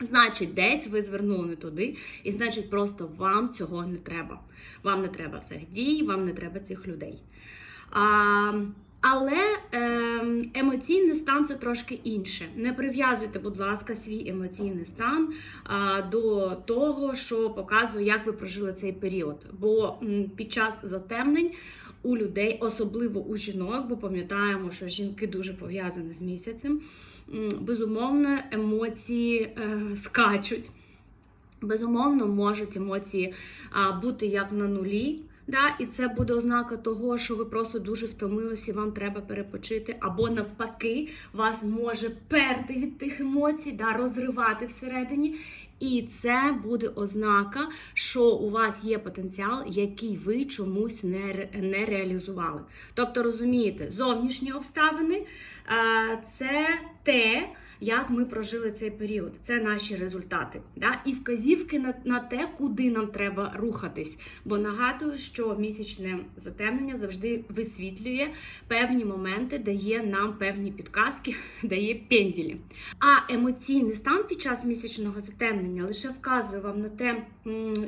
Значить, десь ви звернули не туди, і значить, просто вам цього не треба. Вам не треба цих дій, вам не треба цих людей. А, але е, емоційний стан це трошки інше. Не прив'язуйте, будь ласка, свій емоційний стан а, до того, що показує, як ви прожили цей період. Бо під час затемнень у людей, особливо у жінок, бо пам'ятаємо, що жінки дуже пов'язані з місяцем. Безумовно, емоції е, скачуть. Безумовно, можуть емоції бути як на нулі. Да, і це буде ознака того, що ви просто дуже втомилися, вам треба перепочити, або навпаки, вас може перти від тих емоцій, да, розривати всередині. І це буде ознака, що у вас є потенціал, який ви чомусь не, не реалізували. Тобто, розумієте, зовнішні обставини це те, як ми прожили цей період. Це наші результати. Да? І вказівки на, на те, куди нам треба рухатись. Бо нагадую, що місячне затемнення завжди висвітлює певні моменти, дає нам певні підказки, дає пенділі. А емоційний стан під час місячного затемнення лише вказує вам на те,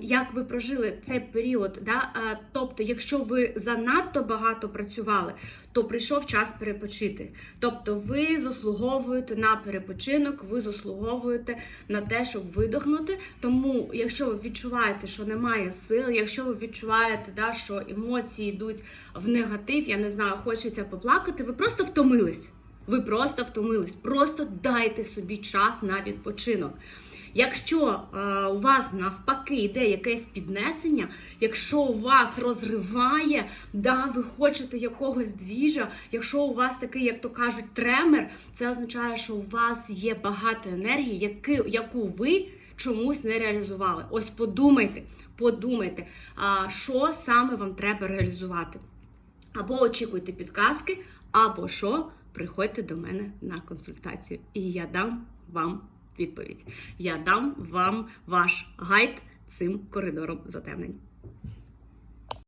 як ви прожили цей період. Да? Тобто, якщо ви занадто багато працювали, то прийшов час перепочити. Тобто, ви заслуговуєте на перепочинок, ви заслуговуєте на те, щоб видохнути. Тому, якщо ви відчуваєте, що немає сил, якщо ви відчуваєте, да, що емоції йдуть в негатив, я не знаю, хочеться поплакати, ви просто втомились. Ви просто втомились. Просто дайте собі час на відпочинок. Якщо е, у вас навпаки йде якесь піднесення, якщо у вас розриває, да, ви хочете якогось двіжа, якщо у вас такий, як то кажуть, тремер, це означає, що у вас є багато енергії, яки, яку ви чомусь не реалізували. Ось подумайте, подумайте, що саме вам треба реалізувати. Або очікуйте підказки, або що, приходьте до мене на консультацію, і я дам вам відповідь. Я дам вам ваш гайд цим коридором затемнень.